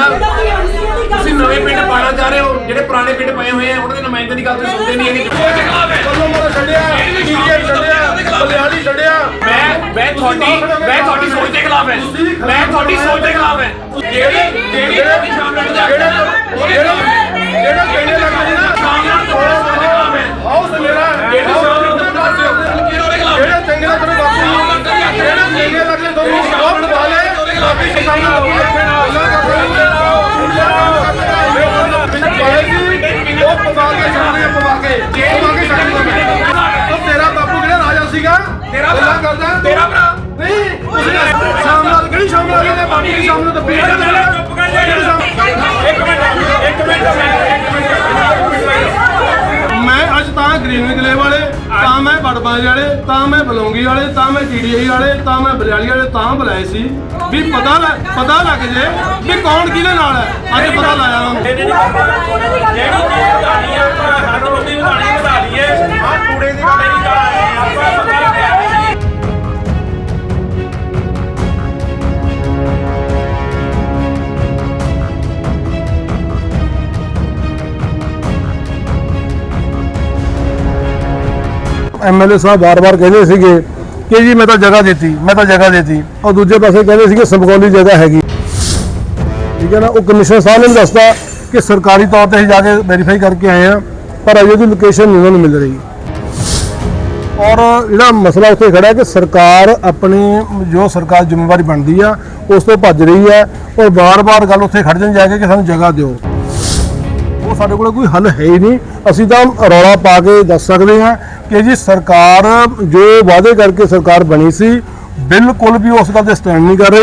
ਸਾਹਿਬ ਤੁਸੀਂ ਨਵੇਂ ਪਿੰਡ ਪਾਣਾ ਚਾਹ ਰਹੇ ਹੋ ਜਿਹੜੇ ਪੁਰਾਣੇ ਪਿੰਡ ਪਏ ਹੋਏ ਆ ਉਹਨਾਂ ਦੇ ਨੁਮਾਇੰਦੇ ਦੀ ਗੱਲ ਤੁਸੀਂ ਸੁਣਦੇ ਨਹੀਂ ਹੈਗੇ। ਕੱਲੋਂ ਮੋਰ ਛੱਡਿਆ ਪੀਡੀਆਈ ਛੱਡਿਆ ਬਲਿਆੜੀ ਛੱਡਿਆ। ਮੈਂ ਮੈਂ ਤੁਹਾਡੀ ਮੈਂ ਤੁਹਾਡੀ ਸੋਚ ਦੇ ਖਿਲਾਫ ਹੈ। ਮੈਂ ਤੁਹਾਡੀ ਸੋਚ ਦੇ ਖਿਲਾਫ ਹੈ। ਜਿਹੜੀ ਜਿਹੜੀ ਤੁਹਾਡੀ ਸ਼ਾਮਲ ਦਾ ਜਿਹੜੇ ਜਿਹੜੇ ਜਿਹੜੇ ਕਿਹੜੇ ਲੱਗਦੇ ਨਾ ਸ਼ਾਮਲ ਤੁਹਾਡੇ ਸੋਚ ਦੇ ਖਿਲਾਫ ਹੈ ਹਾਊਸ ਮੇਰਾ ਜਿਹੜੀ ਸ਼ਾਮਲ ਦਾ ਦੱਸ ਦਿਓ ਕਿਹੜੇ ਖਿਲਾਫ ਹੈ ਜਿਹੜੇ ਚੰਗੇ ਲੱਗਦੇ ਬਾਪੂ ਜਿਹੜੇ ਚੰਗੇ ਲੱਗਦੇ ਤੁਹਾਨੂੰ ਸਭ ਵਾਲੇ ਕਾਫੀ ਸਿਖਾਈ ਉਹ ਪਵਾ ਕੇ ਛੱਡਣੇ ਪਵਾ ਕੇ ਜੇ ਪਵਾ ਕੇ ਛੱਡਣੇ ਉਹ ਤੇਰਾ ਬਾਪੂ ਕਿਹੜਾ ਰਾਜਾ ਸੀਗਾ ਤੇਰਾ ਗੱਲਾਂ ਭਰਾ ਕਰਦਾ ਤੇਰਾ ਭਰਾ ਨਹੀਂ ਤੁਸੀਂ ਸ਼ਾਮ ਨਾਲ ਕਿਹੜੀ ਸ਼ਾਮ ਦੀ ਸ਼ਾਮ ਨੂੰ ਤਾਂ ਪੀੜ ਚੁੱਪ ਕਰ ਜਾ ਇੱਕ ਮਿੰਟ ਇੱਕ ਮਿੰਟ ਇੱਕ ਮਿੰਟ ਮੈਂ ਅੱਜ ਤਾਂ ਗ੍ਰੀਨ ਕਿਲੇ ਵਾਲੇ ਤਾਂ ਮੈਂ ਬੜਬਾਜ ਵਾਲੇ ਤਾਂ ਮੈਂ ਬਲੌਂਗੀ ਵਾਲੇ ਤਾਂ ਮੈਂ ਟੀਡੀਆਈ ਵਾਲੇ ਤਾਂ ਮੈਂ ਬਰਿਆਲੀ ਵਾਲੇ ਤਾਂ ਬੁਲਾਏ ਸੀ। ਵੀ ਪਤਾ ਪਤਾ ਲੱਗ ਜੇ ਵੀ ਕੌਣ ਕਿਹਦੇ ਨਾਲ ਹੈ। ਅੱਜ ਪਤਾ ਲਾਇਆ ਉਹਨਾਂ। ਨੂੰ ਜਿਹੜੀ ਆ ਆਪਾਂ ਹਰ ਰੋਟੀ ਵਧਾਣੀ ਵਧਾ ਲਈਏ। ਆ ਕੂੜੇ ਦੀ ਗੱਲ ਨਹੀਂ ਕਰ ਰਹੇ ਆਪਾਂ ਐਮਐਲਏ ਸਾਹਿਬ ਵਾਰ ਵਾਰ ਕਹਿੰਦੇ ਸੀਗੇ ਕਿ ਜੀ ਮੈਂ ਤਾਂ ਜਗ੍ਹਾ ਦਿੱਤੀ, ਮੈਂ ਤਾਂ ਜਗ੍ਹਾ ਦਿੱਤੀ। ਔਰ ਦੂਜੇ ਪਾਸੇ ਕਹਿੰਦੇ ਸੀਗੇ ਸਮਗੌਲੀ ਜਗ੍ਹਾ ਹੈਗੀ। ਠੀਕ ਹੈ ਨਾ, ਉਹ ਕਮਿਸ਼ਨਰ ਸਾਹਿਬ ਨੇ ਦੱਸਦਾ ਕਿ ਸਰਕਾਰੀ ਤੌਰ ਤੇ ਅਸੀਂ ਜਾ ਕੇ ਵੈਰੀਫਾਈ ਕਰਕੇ ਆਏ ਆ ਪਰ ਅਜੇ ਦੀ ਲੋਕੇਸ਼ਨ ਨਹੀਂ ਉਹਨਾਂ ਨੂੰ ਮਿਲ ਰਹੀ। ਔਰ ਜਿਹੜਾ ਮਸਲਾ ਉੱਥੇ ਖੜਾ ਹੈ ਕਿ ਸਰਕਾਰ ਆਪਣੀ, ਜੋ ਸਰਕਾਰ ਜ਼ਿੰਮੇਵਾਰੀ ਬਣਦੀ ਆ, ਉਸ ਤੋਂ ਭੱਜ ਰਹੀ ਹੈ ਔਰ ਵਾਰ ਵਾਰ ਗੱਲ ਉੱਥੇ ਖੜ ਜਾਣ ਜਾ ਕੇ ਕਿ ਸਾਨੂੰ ਜਗ੍ਹਾ ਦਿਓ। ਉਹ ਸਾਡੇ ਕੋਲ ਕੋਈ ਹੱਲ ਹੈ ਹੀ ਨਹੀਂ। ਅਸੀਂ ਤਾਂ ਰੌਲਾ ਪਾ ਕੇ ਦੱਸ ਸਕਦੇ ਹਾਂ ਕਿ ਜੀ ਸਰਕਾਰ ਜੋ ਵਾਅਦੇ ਕਰਕੇ ਸਰਕਾਰ ਬਣੀ ਸੀ ਬਿਲਕੁਲ ਵੀ ਉਸ ਗੱਲ ਤੇ ਸਟੈਂਡ ਨਹੀਂ ਕਰ ਰਹੀ।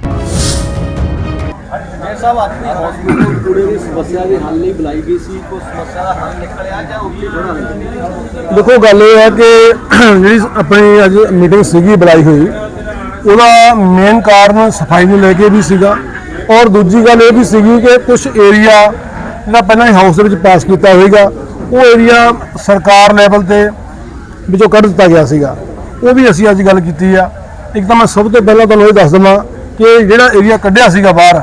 ਸਾਹਿਬ ਅੱਜ ਦੀ ਹਸਪੀਟਲ ਕੂੜੇ ਦੀ ਸਮੱਸਿਆ ਦੇ ਹੱਲ ਲਈ ਬੁਲਾਈ ਗਈ ਸੀ। ਕੋਈ ਸਮੱਸਿਆ ਦਾ ਹੱਲ ਨਿਕਲਿਆ ਜਾਂ ਉੱਥੇ ਥੋੜਾ ਨਹੀਂ ਦੇਖੋ ਗੱਲ ਇਹ ਹੈ ਕਿ ਜਿਹੜੀ ਆਪਣੀ ਅੱਜ ਮੀਟਿੰਗ ਸੀਗੀ ਬੁਲਾਈ ਹੋਈ ਉਹਦਾ ਮੇਨ ਕਾਰਨ ਸਫ਼ਾਈ ਨੂੰ ਲੈ ਕੇ ਵੀ ਸੀਗਾ। ਔਰ ਦੂਜੀ ਗੱਲ ਇਹ ਵੀ ਸੀਗੀ ਕਿ ਕੁਝ ਏਰੀਆ ਜਿਹੜਾ ਪਹਿਲਾਂ ਹੀ ਹਾਊਸ ਦੇ ਵਿੱਚ ਪਾਸ ਕੀਤਾ ਹੋਏਗਾ। ਉਹ ਏਰੀਆ ਸਰਕਾਰ ਲੈਵਲ ਤੇ ਵਿੱਚੋਂ ਕੱਢ ਦਿੱਤਾ ਗਿਆ ਸੀਗਾ। ਉਹ ਵੀ ਅਸੀਂ ਅੱਜ ਗੱਲ ਕੀਤੀ ਆ। ਇੱਕ ਤਾਂ ਮੈਂ ਸਭ ਤੋਂ ਪਹਿਲਾਂ ਤੁਹਾਨੂੰ ਇਹ ਦੱਸ ਦਵਾਂ ਕਿ ਜਿਹੜਾ ਏਰੀਆ ਕੱਢਿਆ ਸੀਗਾ ਬਾਹਰ,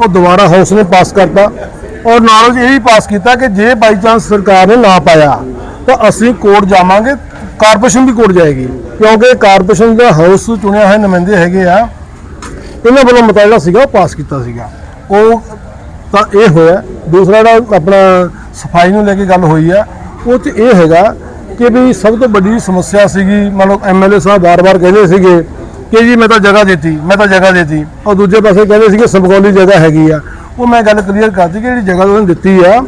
ਉਹ ਦੁਬਾਰਾ ਹਾਊਸ ਨੇ ਪਾਸ ਕਰਤਾ। ਔਰ ਨਾਲ ਇਹ ਵੀ ਪਾਸ ਕੀਤਾ ਕਿ ਜੇ ਬਾਈ ਚਾਂਸ ਸਰਕਾਰ ਨੇ ਨਾ ਪਾਇਆ, ਤਾਂ ਅਸੀਂ ਕੋਰਟ ਜਾਵਾਂਗੇ ਕਾਰਪੋਰੇਸ਼ਨ ਵੀ ਕੋਰਟ ਜਾਏਗੀ। ਕਿਉਂਕਿ ਕਾਰਪੋਰੇਸ਼ਨ ਦਾ ਹਾਊਸ ਚੁਣਿਆ ਹੋਇਆ ਨੁਮਾਇੰਦੇ ਹੈਗੇ ਆ, ਇਹਨਾਂ ਵੱਲੋਂ ਮਤਾ ਜਿਹੜਾ ਸੀਗਾ ਉਹ ਪਾਸ ਕੀਤਾ ਸੀਗਾ। ਉਹ ਤਾਂ ਇਹ ਹੋਇਆ। ਦੂਸਰਾ ਜਿਹੜਾ ਆਪਣਾ ਸਫ਼ਾਈ ਨੂੰ ਲੈ ਕੇ ਗੱਲ ਹੋਈ ਆ, ਉਹ 'ਚ ਇਹ ਹੈਗਾ ਕਿ ਵੀ ਸਭ ਤੋਂ ਵੱਡੀ ਸਮੱਸਿਆ ਸੀਗੀ, ਮੰਨ ਲਓ ਐਮਐਲਏ ਸਾਹਿਬ ਵਾਰ ਵਾਰ ਕਹਿੰਦੇ ਸੀਗੇ ਕਿ ਜੀ ਮੈਂ ਤਾਂ ਜਗ੍ਹਾ ਦਿੱਤੀ, ਮੈਂ ਤਾਂ ਜਗ੍ਹਾ ਦਿੱਤੀ। ਔਰ ਦੂਜੇ ਪਾਸੇ ਕਹਿੰਦੇ ਸੀਗੇ ਸਮਗੌਲੀ ਜਗ੍ਹਾ ਹੈਗੀ ਆ। ਉਹ ਮੈਂ ਗੱਲ ਕਲੀਅਰ ਕਰਤੀ ਕਿ ਜਿਹੜੀ ਜਗ੍ਹਾ ਉਹਨਾਂ ਦਿੱਤੀ ਆ,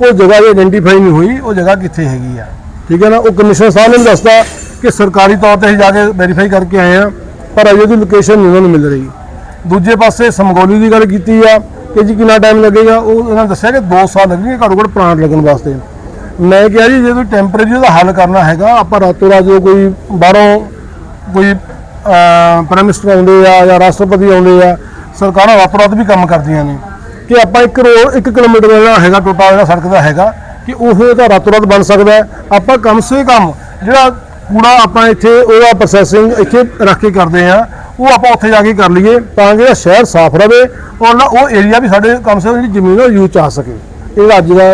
ਉਹ ਜਗ੍ਹਾ ਜੇ ਆਇਡੈਂਟੀਫਾਈ ਨਹੀਂ ਹੋਈ, ਉਹ ਜਗ੍ਹਾ ਕਿੱਥੇ ਹੈਗੀ ਆ। ਠੀਕ ਹੈ ਨਾ? ਉਹ ਕਮਿਸ਼ਨਰ ਸਾਹਿਬ ਨੇ ਵੀ ਦੱਸਤਾ ਕਿ ਸਰਕਾਰੀ ਤੌਰ ਤੇ ਅਸੀਂ ਜਾ ਕੇ ਵੈਰੀਫਾਈ ਕਰਕੇ ਆਏ ਆ, ਪਰ ਅਜੇ ਦੀ ਲੋਕੇਸ਼ਨ ਨਹੀਂ ਉਹਨਾਂ ਨੂੰ ਮਿਲ ਰਹੀ। ਦੂਜੇ ਪਾਸੇ ਸਮਗੌਲੀ ਦੀ ਗੱਲ ਕੀਤੀ ਆ ਕਿ ਜੀ ਕਿੰਨਾ ਟਾਈਮ ਲੱਗੇਗਾ? ਉਹ ਉਹਨਾਂ ਨੇ ਦੱਸਿਆ ਕਿ 2 ਸਾਲ ਲੱਗਣਗੇ, ਘੱਟੋ ਘੱਟ ਪਲਾਂਟ ਲੱਗਣ ਵਾਸਤੇ। ਮੈਂ ਕਿਹਾ ਜੀ, ਜੇ ਕੋਈ ਟੈਂਪਰੇਰੀ ਉਹਦਾ ਹੱਲ ਕਰਨਾ ਹੈਗਾ, ਆਪਾਂ ਰਾਤੋਂ ਰਾਤ ਜੋ ਕੋਈ ਬਾਹਰੋਂ ਕੋਈ ਪ੍ਰਾਈਮ ਮਿਨਿਸਟਰ ਆਉਂਦੇ ਆ ਜਾਂ ਰਾਸ਼ਟਰਪਤੀ ਆਉਂਦੇ ਆ, ਸਰਕਾਰਾਂ ਰਾਤੋਂ ਰਾਤ ਵੀ ਕੰਮ ਕਰਦੀਆਂ ਨੇ। ਕਿ ਆਪਾਂ ਇੱਕ ਰੋਡ 1 ਕਿਲੋਮੀਟਰ ਦਾ ਜਿਹੜਾ ਹੈਗਾ ਟੋਟਾ ਜਿਹੜਾ ਸੜਕ ਦਾ ਹੈਗਾ, ਕਿ ਉਹ ਤਾਂ ਰਾਤੋਂ ਰਾਤ ਬਣ ਸਕਦਾ ਆਪਾਂ ਕਮ ਸੇ ਕਮ ਜਿਹੜਾ ਕੂੜਾ ਆਪਾਂ ਇੱਥੇ, ਉਹਦਾ ਪ੍ਰੋਸੈਸਿੰਗ ਇੱਥੇ ਰੱਖ ਕੇ ਕਰਦੇ ਆ ਉਹ ਆਪਾਂ ਉੱਥੇ ਜਾ ਕੇ ਕਰ ਲਈਏ ਤਾਂ ਕਿ ਇਹ ਸ਼ਹਿਰ ਸਾਫ਼ ਰਵੇ ਔਰ ਨਾ ਉਹ ਏਰੀਆ ਵੀ ਸਾਡੇ ਕਮ ਸੇ ਕਮ ਜਿਹੜੀ ਜ਼ਮੀਨ ਉਹ ਯੂਜ਼ ਚ ਆ ਸਕੇ। ਇਹ ਅੱਜ ਦਾ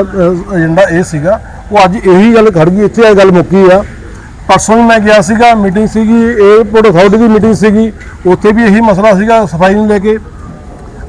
ਏਜੰਡਾ ਇਹ ਸੀਗਾ। ਉਹ ਅੱਜ ਇਹੀ ਗੱਲ ਖੜ ਗਈ, ਇੱਥੇ ਇਹ ਗੱਲ ਮੁੱਕੀ ਆ। ਪਰਸੋਂ ਵੀ ਮੈਂ ਗਿਆ ਸੀਗਾ ਮੀਟਿੰਗ ਸੀਗੀ 에어ਪੋਰਟ ਅਥਾਰਟੀ ਦੀ ਮੀਟਿੰਗ ਸੀਗੀ। ਉੱਥੇ ਵੀ ਇਹੀ ਮਸਲਾ ਸੀਗਾ ਸਫ਼ਾਈ ਨੂੰ ਲੈ ਕੇ।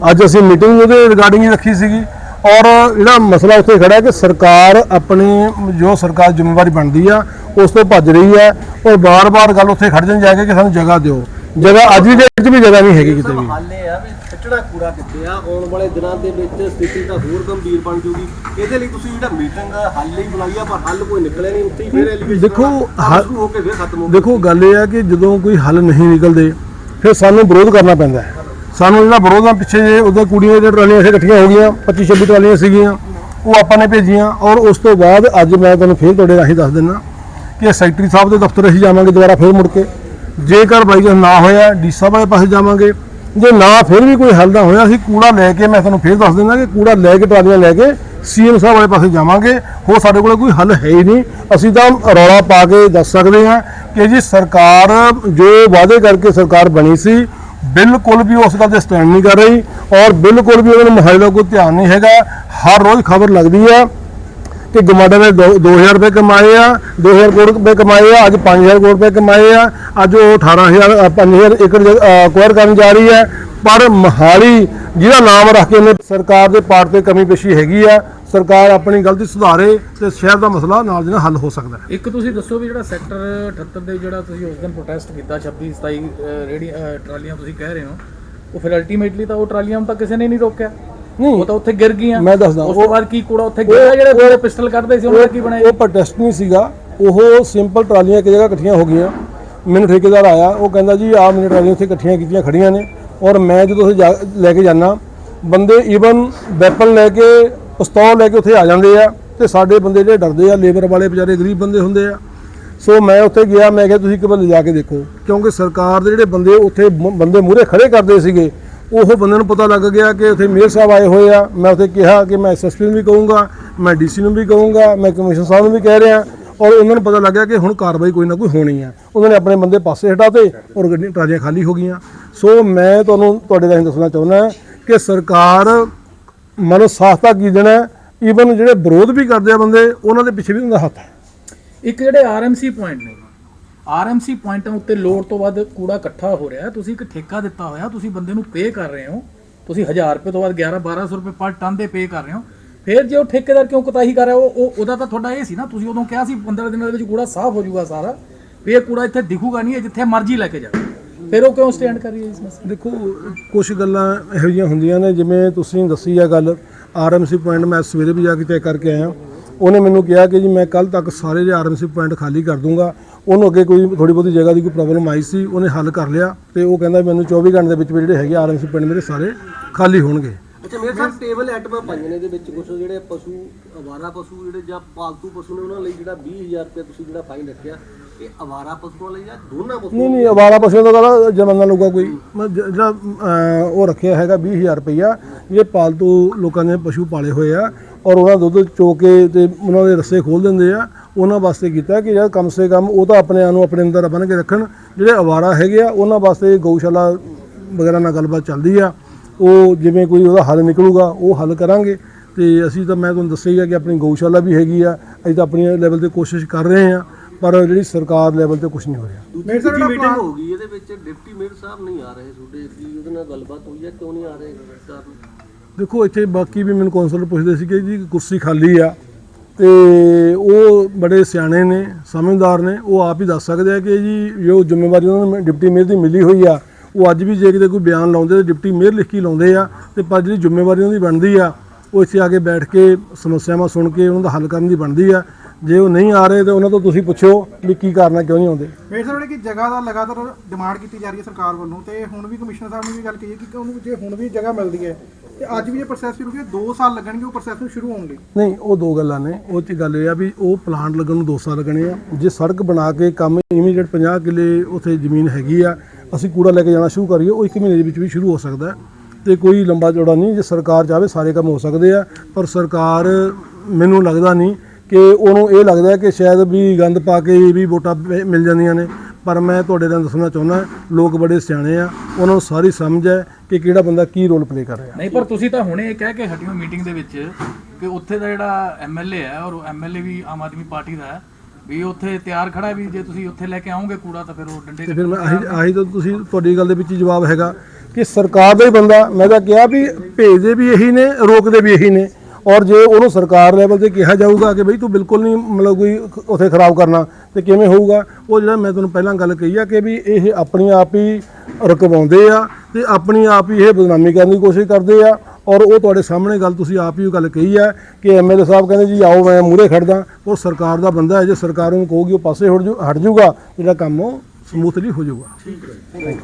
ਅੱਜ ਅਸੀਂ ਮੀਟਿੰਗ ਉਹਦੇ ਰਿਗਾਰਡਿੰਗ ਹੀ ਰੱਖੀ ਸੀਗੀ। ਔਰ ਜਿਹੜਾ ਮਸਲਾ ਉੱਥੇ ਖੜਾ ਕਿ ਸਰਕਾਰ ਆਪਣੀ ਜੋ ਸਰਕਾਰ ਜ਼ਿੰਮੇਵਾਰੀ ਬਣਦੀ ਆ, ਉਸ ਤੋਂ ਭੱਜ ਰਹੀ ਆ। ਔਰ ਬਾਰ-ਬਾਰ ਗੱਲ ਉੱਥੇ ਖੜ ਜਾਣ, ਜਾ ਕੇ ਕਿ ਸਾਨੂੰ ਜਗ੍ਹਾ ਦਿਓ। ਜਗ੍ਹਾ ਅੱਜ ਦੀ ਡੇਟ 'ਚ ਵੀ ਜਗ੍ਹਾ ਨਹੀਂ ਹੈਗੀ ਕਿਤੇ ਵੀ। ਹੱਲ ਆ ਵੀ ਸਿੱਟਣਾ ਕੂੜਾ ਕਿੱਥੇ ਆ? ਆਉਣ ਵਾਲੇ ਦਿਨਾਂ ਦੇ ਵਿੱਚ ਸਥਿਤੀ ਤਾਂ ਹੋਰ ਗੰਭੀਰ ਬਣ ਜੂਗੀ। ਇਹਦੇ ਲਈ ਤੁਸੀਂ ਜਿਹੜਾ ਮੀਟਿੰਗ ਹੱਲ ਲਈ ਬੁਲਾਈ ਆ ਪਰ ਹੱਲ ਕੋਈ ਨਿਕਲਿਆ ਨਹੀਂ। ਉੱਥੇ ਹੀ ਫਿਰ ਐਲੀਗੇਸ਼ਨ ਦੇਖੋ, ਹੋ ਕੇ ਫਿਰ ਖਤਮ ਹੋ ਦੇਖੋ ਗੱਲ ਇਹ ਹੈ ਕਿ ਜਦੋਂ ਕੋਈ ਹੱਲ ਨਹੀਂ ਨਿਕਲਦੇ ਫਿਰ ਸਾਨੂੰ ਵਿਰੋਧ ਕਰਨਾ ਪੈਂਦਾ ਹੈ। ਸਾਨੂੰ ਜਿਹੜਾ ਵਿਰੋਧਾਂ ਪਿੱਛੇ ਜੇ ਉਹਦੇ ਕੁੜੀਆਂ ਦੇ ਟਰਾਲੀਆਂ ਇੱਥੇ ਇਕੱਠੀਆਂ ਹੋ ਗਈਆਂ 25 26 ਟਰਾਲੀਆਂ ਸੀਗੀਆਂ ਉਹ ਆਪਾਂ ਨੇ ਭੇਜੀਆਂ। ਔਰ ਉਸ ਤੋਂ ਬਾਅਦ ਅੱਜ ਮੈਂ ਤੁਹਾਨੂੰ ਫੇਰ ਤੁਹਾਡੇ ਰਾਹੀਂ ਦੱਸ ਦਿੰਦਾ ਕਿ ਸੈਕਟਰੀ ਸਾਹਿਬ ਦੇ ਦਫ਼ਤਰ ਅਸੀਂ ਜਾਵਾਂਗੇ ਦੁਬਾਰਾ ਫੇਰ ਮੁੜ ਕੇ। ਜੇਕਰ ਬਾਈ ਜੀ ਨਾ ਹੋਇਆ ਡੀ ਸਾਹਿਬ ਵਾਲੇ ਪਾਸੇ ਜਾਵਾਂਗੇ। ਜੇ ਨਾ, ਫਿਰ ਵੀ ਕੋਈ ਹੱਲ ਨਾ ਹੋਇਆ, ਅਸੀਂ ਕੂੜਾ ਲੈ ਕੇ, ਮੈਂ ਤੁਹਾਨੂੰ ਫਿਰ ਦੱਸ ਦਿੰਦਾ ਕਿ ਕੂੜਾ ਲੈ ਕੇ, ਟਰਾਲੀਆਂ ਲੈ ਕੇ, ਸੀਐਮ ਸਾਹਿਬ ਵਾਲੇ ਪਾਸੇ ਜਾਵਾਂਗੇ। ਹੋਰ ਸਾਡੇ ਕੋਲ ਕੋਈ ਹੱਲ ਹੈ ਹੀ ਨਹੀਂ। ਅਸੀਂ ਤਾਂ ਰੌਲਾ ਪਾ ਕੇ ਦੱਸ ਸਕਦੇ ਹਾਂ ਕਿ ਜੀ ਸਰਕਾਰ ਜੋ ਵਾਅਦੇ ਕਰਕੇ ਸਰਕਾਰ ਬਣੀ ਸੀ, ਬਿਲਕੁਲ ਵੀ ਉਸ ਗੱਲ ਤੇ ਸਟੈਂਡ ਨਹੀਂ ਕਰ ਰਹੀ ਔਰ ਬਿਲਕੁਲ ਵੀ ਉਹਨਾਂ ਨੂੰ ਮੋਹਾਲੀ ਦਾ ਕੋਈ ਧਿਆਨ ਨਹੀਂ ਹੈਗਾ। ਹਰ ਰੋਜ਼ ਖਬਰ ਲੱਗਦੀ ਆ ਕਿ ਗਮਾਡਾ ਨੇ 2000 ਰੁਪਏ ਕਮਾਏ ਆ 2000 ਕਰੋੜ ਰੁਪਏ ਕਮਾਏ ਆ ਅੱਜ 5000 ਕਰੋੜ ਰੁਪਏ ਕਮਾਏ ਆ ਅੱਜ ਉਹ 18000 ਅ, 5000 ਏਕੜ ਅਕਵਾਇਰ ਕਰਨ ਜਾ ਰਹੀ ਹੈ। ਪਰ ਮਹਾਲੀ ਜਿਹਦਾ ਨਾਮ ਰੱਖ ਕੇ ਉਹਨੇ ਸਰਕਾਰ ਦੇ ਪਾਰਟ ਤੇ ਕਮੀ ਪੇਸ਼ੀ ਹੈਗੀ ਆ ਸਰਕਾਰ ਆਪਣੀ ਗਲਤੀ ਸੁਧਾਰੇ ਤੇ ਸ਼ਹਿਰ ਦਾ ਮਸਲਾ ਨਾਲ ਦੀ ਹੱਲ ਹੋ ਸਕਦਾ ਹੈ। ਇੱਕ ਤੁਸੀਂ ਦੱਸੋ ਵੀ ਜਿਹੜਾ ਸੈਕਟਰ 78 ਦੇ ਜਿਹੜਾ ਤੁਸੀਂ ਉਸ ਦਿਨ ਪ੍ਰੋਟੈਸਟ ਕੀਤਾ 26 27 ਅਹ, ਟਰਾਲੀਆਂ ਤੁਸੀਂ ਕਹਿ ਰਹੇ ਹੋ ਉਹ ਫਿਰ ਅਲਟੀਮੇਟਲੀ ਤਾਂ ਉਹ ਟਰਾਲੀਆਂ ਤਾਂ ਕਿਸੇ ਨੇ ਨਹੀਂ ਰੋਕਿਆ। ਨਹੀਂ ਉਹ ਤਾਂ ਉੱਥੇ ਗਿਰ ਗਈਆਂ। ਮੈਂ ਦੱਸਦਾ, ਉਸ ਤੋਂ ਬਾਅਦ ਕੀ ਕੂੜਾ ਉੱਥੇ ਗਿਰਿਆ ਜਿਹੜੇ ਜਿਹੜੇ ਪਿਸਟਲ ਕੱਢਦੇ ਸੀ ਉਹਨਾਂ ਦਾ ਕੀ ਬਣਿਆ ਉਹ ਪ੍ਰੋਟੈਸਟ ਨਹੀਂ ਸੀਗਾ। ਉਹ ਸਿੰਪਲ ਟਰਾਲੀਆਂ ਇੱਕ ਜਗ੍ਹਾ ਇਕੱਠੀਆਂ ਹੋ ਗਈਆਂ। ਮੈਨੂੰ ਠੇਕੇਦਾਰ ਆਇਆ ਉਹ ਕਹਿੰਦਾ ਜੀ ਆਹ ਮੇਰੇ ਟਰਾਲੀਆਂ ਉੱਥੇ ਇਕੱਠੀਆਂ ਕੀਤੀਆਂ ਖੜੀਆਂ ਨੇ। ਔਰ ਮੈਂ ਜਦੋਂ ਉੱਥੇ ਲੈ ਕੇ ਜਾਣਾ ਬੰਦੇ ਈਵਨ ਵੈਪਨ ਲੈ ਕੇ ਪਿਸਤੌਲ ਲੈ ਕੇ ਉੱਥੇ ਆ ਜਾਂਦੇ ਆ ਤੇ ਸਾਡੇ ਬੰਦੇ ਜਿਹੜੇ ਡਰਦੇ ਆ ਲੇਬਰ ਵਾਲੇ ਵਿਚਾਰੇ ਗਰੀਬ ਬੰਦੇ ਹੁੰਦੇ ਆ। ਸੋ ਮੈਂ ਉੱਥੇ ਗਿਆ ਮੈਂ ਕਿਹਾ ਤੁਸੀਂ ਇੱਕ ਵਾਰ ਲਿਜਾ ਕੇ ਦੇਖੋ। ਕਿਉਂਕਿ ਸਰਕਾਰ ਦੇ ਜਿਹੜੇ ਬੰਦੇ ਉੱਥੇ ਬੰਦੇ ਮੂਹਰੇ ਖੜੇ ਕਰਦੇ ਸੀਗੇ ਉਹ ਬੰਦੇ ਨੂੰ ਪਤਾ ਲੱਗ ਗਿਆ ਕਿ ਉੱਥੇ ਮੇਅਰ ਸਾਹਿਬ ਆਏ ਹੋਏ ਆ। ਮੈਂ ਉੱਥੇ ਕਿਹਾ ਕਿ ਮੈਂ ਐਸਐਸਪੀ ਨੂੰ ਵੀ ਕਹੂੰਗਾ, ਮੈਂ ਡੀਸੀ ਨੂੰ ਵੀ ਕਹੂੰਗਾ, ਮੈਂ ਕਮਿਸ਼ਨ ਸਾਹਿਬ ਨੂੰ ਵੀ ਕਹਿ ਰਿਹਾ। ਔਰ ਉਹਨਾਂ ਨੂੰ ਪਤਾ ਲੱਗਿਆ ਕਿ ਹੁਣ ਕਾਰਵਾਈ ਕੋਈ ਨਾ ਕੋਈ ਹੋਣੀ ਆ। ਉਹਨਾਂ ਨੇ ਆਪਣੇ ਬੰਦੇ ਪਾਸੇ ਹਟਾਤੇ ਔਰ ਗੱਡੀਆਂ ਟਰਾਲੀਆਂ ਖਾਲੀ ਹੋ ਗਈਆਂ। ਸੋ ਮੈਂ ਤੁਹਾਨੂੰ ਤੁਹਾਡੇ ਰਾਹੀਂ ਦੱਸਣਾ ਚਾਹੁੰਦਾ ਕਿ ਸਰਕਾਰ ਮਨੋ ਸਾਖਤਾ ਕੀ ਦੇਣਾ ਈਵਨ ਜਿਹੜੇ ਵਿਰੋਧ ਵੀ ਕਰਦੇ ਆ ਬੰਦੇ, ਉਹਨਾਂ ਦੇ ਪਿੱਛੇ ਵੀ ਉਹਨਾਂ ਦਾ ਹੱਥ ਹੈ। ਇੱਕ ਜਿਹੜੇ ਆਰਐਮਸੀ ਪੁਆਇੰਟ ਨੇ ਆਰਐਮਸੀ ਪੁਆਇੰਟਾਂ ਉੱਤੇ ਲੋੜ ਤੋਂ ਵੱਧ ਕੂੜਾ ਇਕੱਠਾ ਹੋ ਰਿਹਾ ਤੁਸੀਂ ਇੱਕ ਠੇਕਾ ਦਿੱਤਾ ਹੋਇਆ, ਤੁਸੀਂ ਬੰਦੇ ਨੂੰ ਪੇ ਕਰ ਰਹੇ ਹੋ। ਤੁਸੀਂ 1000 ਰੁਪਏ ਤੋਂ ਵੱਧ 11 1200 ਰੁਪਏ ਪਰ ਟਨ ਦੇ ਪੇ ਕਰ ਰਹੇ ਹੋ। ਫਿਰ ਜੇ ਉਹ ਠੇਕੇਦਾਰ ਕਿਉਂ ਕੁਤਾਹੀ ਕਰ ਰਿਹਾ, ਉਹ ਉਹਦਾ ਤਾਂ ਤੁਹਾਡਾ ਇਹ ਸੀ ਨਾ, ਤੁਸੀਂ ਉਦੋਂ ਕਿਹਾ ਸੀ 15 ਦਿਨਾਂ ਦੇ ਵਿੱਚ ਕੂੜਾ ਸਾਫ਼ ਹੋ ਜਾਊਗਾ ਸਾਰਾ। ਵੀ ਇਹ ਕੂੜਾ ਇੱਥੇ ਦਿਖੂਗਾ ਨਹੀਂ ਜਿੱਥੇ ਮਰਜ਼ੀ ਲੈ ਕੇ ਜਾਓ ਫਿਰ ਉਹ ਕਿਉਂ ਸਟੈਂਡ ਕਰ ਰਹੀ ਹੈ ਇਸ ਮਸਲੇ ਦੇਖੋ ਕੁਝ ਗੱਲਾਂ ਇਹੋ ਜਿਹੀਆਂ ਹੁੰਦੀਆਂ ਨੇ, ਜਿਵੇਂ ਤੁਸੀਂ ਦੱਸੀ ਆ ਗੱਲ, ਆਰਐਮਸੀ ਪੁਆਇੰਟ ਮੈਂ ਸਵੇਰੇ ਵੀ ਜਾ ਕੇ ਚੈੱਕ ਕਰਕੇ ਆਇਆ। ਉਹਨੇ ਮੈਨੂੰ ਕਿਹਾ ਕਿ ਜੀ ਮੈਂ ਕੱਲ ਤੱਕ ਸਾਰੇ ਜਿਹੜੇ ਆਰਐਮਸੀ ਪੁਆਇੰਟ ਖਾਲੀ ਕਰ ਦੂੰਗਾ। ਉਹਨੂੰ ਅੱਗੇ ਕੋਈ ਥੋੜੀ ਬਹੁਤੀ ਜਗ੍ਹਾ ਦੀ ਕੋਈ ਪ੍ਰੋਬਲਮ ਆਈ ਸੀ ਉਹਨੇ ਹੱਲ ਕਰ ਲਿਆ ਤੇ ਉਹ ਕਹਿੰਦਾ ਵੀ ਮੈਨੂੰ 24 ਘੰਟੇ ਦੇ ਵਿੱਚ ਵਿੱਚ ਜਿਹੜੇ ਹੈਗੇ ਆਰਐਮਸੀ ਪੁਆਇੰਟ ਮੇਰੇ ਸਾਰੇ ਖਾਲੀ ਹੋਣਗੇ। ਅੱਛਾ ਮੇਰੇ ਸਾਹਿਬ ਟੇਬਲ ਐਟਮਾਂ ਪਾਈਆਂ ਨੇ ਇਹਦੇ ਵਿੱਚ ਕੁਝ ਜਿਹੜੇ ਪਸ਼ੂ ਅਵਾਰਾ ਪਸ਼ੂ ਜਿਹੜੇ ਜਾਂ ਪਾਲਤੂ ਪਸ਼ੂ ਨੇ ਉਹਨਾਂ ਲਈ ਜਿਹੜਾ 20000 ਰੁਪਏ ਤੁਸੀਂ ਜਿਹੜਾ ਫਾਈਨ ਰੱਖਿਆ ਇਹ ਅਵਾਰਾ ਪਸ਼ੂਆਂ ਲਈ ਜਾਂ ਦੋਨਾਂ ਪਸ਼ੂਆਂ ਨਹੀਂ ਨਹੀਂ ਅਵਾਰਾ ਪਸ਼ੂਆਂ ਦਾ ਕਹਿੰਦਾ ਜਮਾਨਾ ਲਊਗਾ ਕੋਈ। ਜਿਹੜਾ ਉਹ ਰੱਖਿਆ ਹੈਗਾ 20000 ਰੁਪਈਆ ਇਹ ਪਾਲਤੂ ਲੋਕਾਂ ਨੇ ਪਸ਼ੂ ਪਾਲੇ ਹੋਏ ਆ। ਔਰ ਉਹਨਾਂ ਦਾ ਦੁੱਧ ਚੋ ਕੇ ਤੇ ਉਹਨਾਂ ਦੇ ਰਸੇ ਖੋਲ ਦਿੰਦੇ ਆ ਉਹਨਾਂ ਵਾਸਤੇ ਕੀਤਾ ਕਿ ਯਾਰ ਕਮ ਸੇ ਕਮ ਉਹ ਤਾਂ ਆਪਣੇ ਆਪ ਨੂੰ ਆਪਣੇ ਅੰਦਰ ਬੰਨ ਕੇ ਰੱਖਣ। ਜਿਹੜੇ ਅਵਾਰਾ ਹੈਗੇ ਆ ਉਹਨਾਂ ਵਾਸਤੇ ਗਊਸ਼ਾਲਾ ਵਗੈਰਾ ਨਾਲ ਗੱਲਬਾਤ ਚੱਲਦੀ ਆ। ਉਹ ਜਿਵੇਂ ਕੋਈ ਉਹਦਾ ਹੱਲ ਨਿਕਲੂਗਾ ਉਹ ਹੱਲ ਕਰਾਂਗੇ। ਤੇ ਅਸੀਂ ਤਾਂ ਮੈਂ ਤੁਹਾਨੂੰ ਦੱਸਿਆ ਹੀ ਆ ਕਿ ਆਪਣੀ ਗਊਸ਼ਾਲਾ ਵੀ ਹੈਗੀ ਆ ਅਸੀਂ ਤਾਂ ਆਪਣੀ ਲੈਵਲ ਤੇ ਕੋਸ਼ਿਸ਼ ਕਰ ਰਹੇ ਆ ਪਰ ਜਿਹੜੀ ਸਰਕਾਰ ਲੈਵਲ ਤੇ ਕੁਝ ਨਹੀਂ ਹੋ ਰਿਹਾ। ਦੂਜੀ ਦੂਜੀ ਮੀਟਿੰਗ ਹੋ ਗਈ ਇਹਦੇ ਵਿੱਚ ਡਿਪਟੀ ਮੇਅਰ ਸਾਹਿਬ ਨਹੀਂ ਆ ਰਹੇ ਤੁਹਾਡੇ ਕੀ ਉਹਦੇ ਨਾਲ ਗੱਲਬਾਤ ਹੋਈ ਹੈ ਕਿਉਂ ਨਹੀਂ ਆ ਰਹੇ ਕਾਰਨ? ਦੇਖੋ, ਇੱਥੇ ਬਾਕੀ ਵੀ ਮੈਨੂੰ ਕੌਂਸਲਰ ਪੁੱਛਦੇ ਸੀ ਕਿ ਜੀ, ਕੁਰਸੀ ਖਾਲੀ ਆ ਤੇ ਉਹ ਬੜੇ ਸਿਆਣੇ ਨੇ, ਸਮਝਦਾਰ ਨੇ, ਉਹ ਆਪ ਹੀ ਦੱਸ ਸਕਦੇ ਆ ਕਿ ਜੀ, ਜੋ ਜ਼ਿੰਮੇਵਾਰੀ ਉਹਨਾਂ ਨੂੰ ਡਿਪਟੀ ਮੇਅਰ ਦੀ ਮਿਲੀ ਹੋਈ ਆ, ਉਹ ਅੱਜ ਵੀ ਜੇ ਕਿਤੇ ਕੋਈ ਬਿਆਨ ਲਾਉਂਦੇ ਤੇ ਡਿਪਟੀ ਮੇਅਰ ਲਿਖ ਕੇ ਲਾਉਂਦੇ ਆ ਤੇ ਪਰ ਜਿਹੜੀ ਜ਼ਿੰਮੇਵਾਰੀ ਉਹਨਾਂ ਦੀ ਬਣਦੀ ਆ, ਉਹ ਇੱਥੇ ਆ ਕੇ ਬੈਠ ਕੇ ਸਮੱਸਿਆਵਾਂ ਸੁਣ ਕੇ ਉਹਨਾਂ ਦਾ ਹੱਲ ਕਰਨ ਦੀ ਬਣਦੀ ਆ। ਜੇ ਉਹ ਨਹੀਂ ਆ ਰਹੇ ਤਾਂ ਉਹਨਾਂ ਤੋਂ ਤੁਸੀਂ ਪੁੱਛੋ ਵੀ ਕੀ ਕਾਰਨ ਆ ਕਿਉਂ ਨਹੀਂ ਆਉਂਦੇ। ਮੇਰੇ ਸਾਹਮਣੇ ਕਿ ਜਗ੍ਹਾ ਦਾ ਲਗਾਤਾਰ ਡਿਮਾਂਡ ਕੀਤੀ ਜਾ ਰਹੀ ਹੈ ਸਰਕਾਰ ਵੱਲੋਂ ਤੇ ਹੁਣ ਵੀ ਕਮਿਸ਼ਨਰ ਸਾਹਿਬ ਨੇ ਵੀ ਗੱਲ ਕਹੀ ਹੈ ਕਿ ਉਹਨੂੰ ਜੇ ਹੁਣ ਵੀ ਜਗ੍ਹਾ ਮਿਲਦੀ ਹੈ ਤੇ ਅੱਜ ਵੀ ਇਹ ਪ੍ਰੋਸੈਸ ਸ਼ੁਰੂ ਕੀਤਾ 2 ਸਾਲ ਲੱਗਣਗੇ ਉਹ ਪ੍ਰੋਸੈਸ ਨੂੰ ਸ਼ੁਰੂ ਹੋਣ ਲਈ? ਨਹੀਂ, ਉਹ ਦੋ ਗੱਲਾਂ ਨੇ। ਉਹ ਚ ਗੱਲ ਇਹ ਆ ਵੀ ਉਹ ਪਲਾਂਟ ਲੱਗਣ ਨੂੰ 2 ਸਾਲ ਲੱਗਣੇ ਆ। ਜੇ ਸੜਕ ਬਣਾ ਕੇ ਕੰਮ ਇਮੀਡੀਏਟ 50 ਕਿੱਲੇ ਉੱਥੇ ਜ਼ਮੀਨ ਹੈਗੀ ਆ, ਅਸੀਂ ਕੂੜਾ ਲੈ ਕੇ ਜਾਣਾ ਸ਼ੁਰੂ ਕਰੀਏ, ਉਹ ਇੱਕ ਮਹੀਨੇ ਦੇ ਵਿੱਚ ਵੀ ਸ਼ੁਰੂ ਹੋ ਸਕਦਾ ਹੈ। ਤੇ ਕੋਈ ਲੰਬਾ ਚੌੜਾ ਨਹੀਂ, ਜੇ ਸਰਕਾਰ ਚਾਹੇ ਸਾਰੇ ਕੰਮ ਹੋ ਸਕਦੇ ਆ, ਪਰ ਸਰਕਾਰ ਮੈਨੂੰ ਲੱਗਦਾ ਨਹੀਂ ਕਿ ਉਹਨੂੰ ਇਹ ਲੱਗਦਾ ਕਿ ਸ਼ਾਇਦ ਵੀ ਗੰਦ ਪਾ ਕੇ ਵੀ ਵੋਟਾਂ ਮ- ਮਿਲ ਜਾਂਦੀਆਂ ਨੇ। ਪਰ ਮੈਂ ਤੁਹਾਡੇ ਨਾਲ ਦੱਸਣਾ ਚਾਹੁੰਦਾ ਲੋਕ ਬੜੇ ਸਿਆਣੇ ਆ ਉਹਨਾਂ ਨੂੰ ਸਾਰੀ ਸਮਝ ਹੈ ਕਿ ਕਿਹੜਾ ਬੰਦਾ ਕੀ ਰੋਲ ਪਲੇ ਕਰ ਰਿਹਾ। ਨਹੀਂ ਪਰ ਤੁਸੀਂ ਤਾਂ ਹੁਣੇ ਇਹ ਕਹਿ ਕੇ ਹਟਿਓ ਮੀਟਿੰਗ ਦੇ ਵਿੱਚ ਕਿ ਉੱਥੇ ਦਾ ਜਿਹੜਾ ਐਮਐਲਏ ਹੈ ਔਰ ਐਮਐਲਏ ਵੀ ਆਮ ਆਦਮੀ ਪਾਰਟੀ ਦਾ ਹੈ ਵੀ ਉੱਥੇ ਤਿਆਰ ਖੜਾ ਵੀ ਜੇ ਤੁਸੀਂ ਉੱਥੇ ਲੈ ਕੇ ਆਓਗੇ ਕੂੜਾ ਤਾਂ ਫਿਰ ਉਹ ਡੰਡੇ ਤੇ ਫਿਰ ਮੈਂ ਆਹੀ ਆਹੀ ਤਾਂ ਤੁਸੀਂ ਤੁਹਾਡੀ ਗੱਲ ਦੇ ਵਿੱਚ ਹੀ ਜਵਾਬ ਹੈਗਾ ਕਿ ਸਰਕਾਰ ਦਾ ਹੀ ਬੰਦਾ ਮੈਂ ਤਾਂ ਕਿਹਾ ਵੀ ਭੇਜਦੇ ਵੀ ਇਹੀ ਨੇ ਰੋਕਦੇ ਵੀ ਇਹੀ ਨੇ। ਔਰ ਜੇ ਉਹਨੂੰ ਸਰਕਾਰ ਲੈਵਲ ਤੇ ਕਿਹਾ ਜਾਊਗਾ ਕਿ ਬਈ ਤੂੰ ਬਿਲਕੁਲ ਨਹੀਂ ਮਤਲਬ ਕੋਈ ਉਥੇ ਖਰਾਬ ਕਰਨਾ, ਤੇ ਕਿਵੇਂ ਹੋਊਗਾ? ਉਹ ਜਿਹੜਾ ਮੈਂ ਤੁਹਾਨੂੰ ਪਹਿਲਾਂ ਗੱਲ ਕਹੀ ਆ ਕਿ ਵੀ ਇਹ ਆਪਣੀ ਆਪ ਹੀ ਰਕਵਾਉਂਦੇ ਆ ਤੇ ਆਪਣੀ ਆਪ ਹੀ ਇਹ ਬਦਨਾਮੀ ਕਰਨ ਦੀ ਕੋਸ਼ਿਸ਼ ਕਰਦੇ ਆ। ਔਰ ਉਹ ਤੁਹਾਡੇ ਸਾਹਮਣੇ ਗੱਲ ਤੁਸੀਂ ਆਪ ਹੀ ਉਹ ਗੱਲ ਕਹੀ ਹੈ ਕਿ ਐਮਐਲਏ ਸਾਹਿਬ ਕਹਿੰਦੇ ਜੀ, ਆਓ ਮੈਂ ਮੂਹਰੇ ਖੜਦਾ। ਉਹ ਸਰਕਾਰ ਦਾ ਬੰਦਾ ਹੈ, ਜੇ ਸਰਕਾਰ ਨੂੰ ਕਹੂਗੀ ਉਹ ਪਾਸੇ ਹਟ ਜੂ, ਹਟ ਜੂਗਾ, ਜਿਹੜਾ ਕੰਮ ਉਹ ਸਮੂਥਲੀ ਹੋ ਜਾਊਗਾ। ਠੀਕ ਹੈ